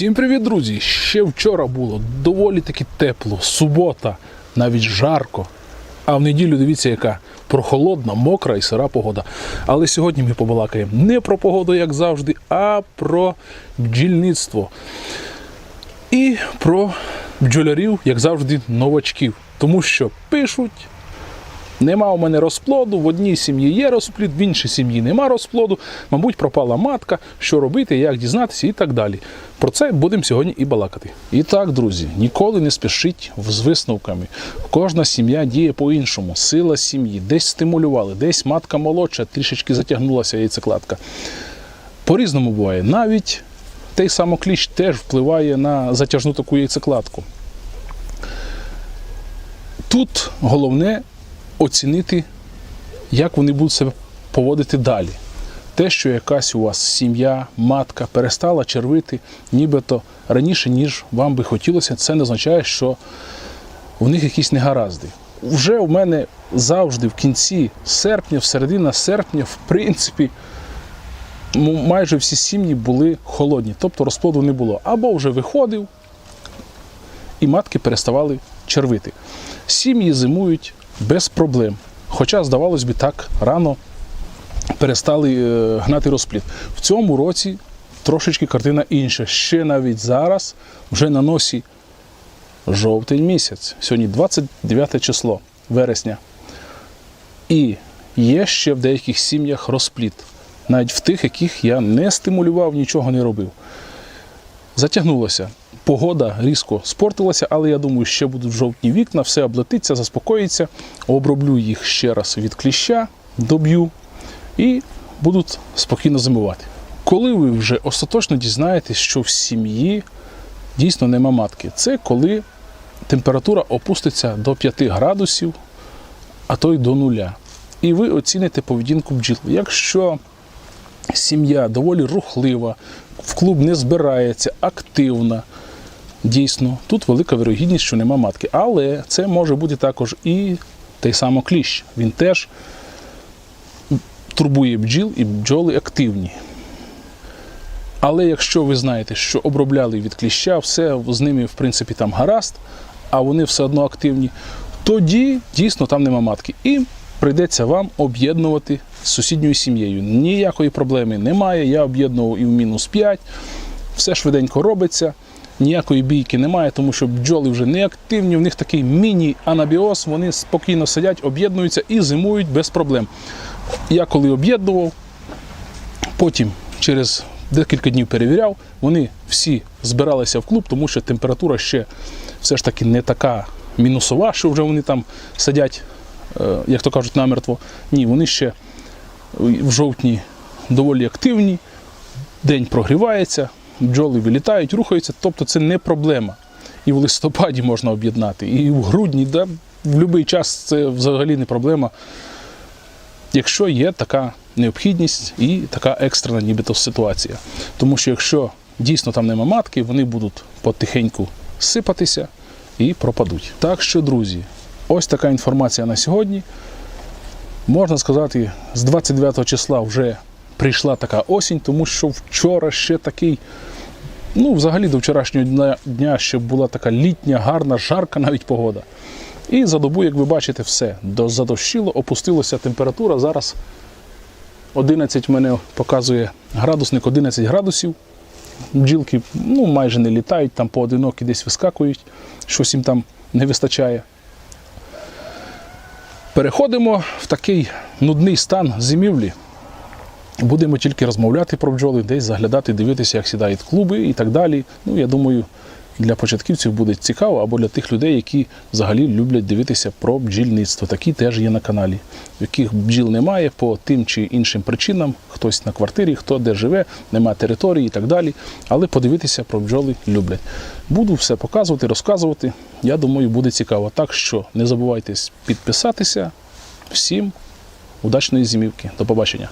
Всім привіт, друзі! Ще вчора було доволі таки тепло, субота, навіть жарко. А в неділю дивіться, яка прохолодна, мокра і сира погода. Але сьогодні ми побалакаємо не про погоду, як завжди, а про бджільництво. І про бджолярів, як завжди, новачків. Тому що пишуть, Нема у мене розплоду, в одній сім'ї є розплід, в іншій сім'ї нема розплоду. Мабуть, пропала матка, що робити, як дізнатися і так далі. Про це будемо сьогодні і балакати. І так, друзі, ніколи не спішіть з висновками. Кожна сім'я діє по-іншому. Сила сім'ї, десь стимулювали, десь матка молодша, трішечки затягнулася яйцекладка. По-різному буває. Навіть той самокліщ теж впливає на затяжну таку яйцекладку. Тут головне оцінити, як вони будуть себе поводити далі. Те, що якась у вас сім'я, матка перестала червити, нібито раніше, ніж вам би хотілося, це не означає, що в них якісь негаразди. Вже у мене завжди в кінці серпня, в середина серпня, в принципі, майже всі сім'ї були холодні, тобто розплоду не було. Або вже виходив, і матки переставали червити. Сім'ї зимують без проблем. Хоча, здавалось би, так рано перестали е, гнати розплід. В цьому році трошечки картина інша. Ще навіть зараз, вже на носі жовтень місяць. Сьогодні 29 число вересня. І є ще в деяких сім'ях розплід. Навіть в тих, яких я не стимулював, нічого не робив. Затягнулося. Погода різко спортилася, але я думаю, ще будуть жовтні вікна, все облетиться, заспокоїться. Оброблю їх ще раз від кліща, доб'ю і будуть спокійно зимувати. Коли ви вже остаточно дізнаєтесь, що в сім'ї дійсно нема матки, це коли температура опуститься до 5 градусів, а то й до нуля. І ви оціните поведінку бджіл. Якщо сім'я доволі рухлива, в клуб не збирається, активна. Дійсно, тут велика вирогідність, що нема матки. Але це може бути також і той самий кліщ. Він теж турбує бджіл і бджоли активні. Але якщо ви знаєте, що обробляли від кліща, все з ними, в принципі, там гаразд, а вони все одно активні, тоді дійсно там нема матки. І прийдеться вам об'єднувати з сусідньою сім'єю. Ніякої проблеми немає. Я об'єднував і в мінус 5, все швиденько робиться. Ніякої бійки немає, тому що бджоли вже не активні, в них такий міні-анабіоз, вони спокійно сидять, об'єднуються і зимують без проблем. Я коли об'єднував, потім через декілька днів перевіряв, вони всі збиралися в клуб, тому що температура ще все ж таки не така мінусова, що вже вони там сидять, е, як то кажуть, намертво. Ні, вони ще в жовтні доволі активні, день прогрівається, бджоли вилітають, рухаються, тобто це не проблема. І в листопаді можна об'єднати, і в грудні, да, в будь-який час це взагалі не проблема, якщо є така необхідність і така екстрена нібито ситуація. Тому що якщо дійсно там нема матки, вони будуть потихеньку сипатися і пропадуть. Так що, друзі, ось така інформація на сьогодні. Можна сказати, з 29 числа вже прийшла така осінь, тому що вчора ще такий, ну, взагалі до вчорашнього дня, ще була така літня, гарна, жарка навіть погода. І за добу, як ви бачите, все до- задощило, опустилася температура. Зараз 11 в мене показує градусник 11 градусів. Бджілки ну, майже не літають, там поодинокі десь вискакують, щось їм там не вистачає. Переходимо в такий нудний стан зимівлі. Будемо тільки розмовляти про бджоли, десь заглядати, дивитися, як сідають клуби і так далі. Ну, я думаю, для початківців буде цікаво, або для тих людей, які взагалі люблять дивитися про бджільництво. Такі теж є на каналі, в яких бджіл немає по тим чи іншим причинам. Хтось на квартирі, хто де живе, немає території і так далі. Але подивитися про бджоли люблять. Буду все показувати, розказувати. Я думаю, буде цікаво. Так що не забувайте підписатися. Всім удачної зимівки. До побачення.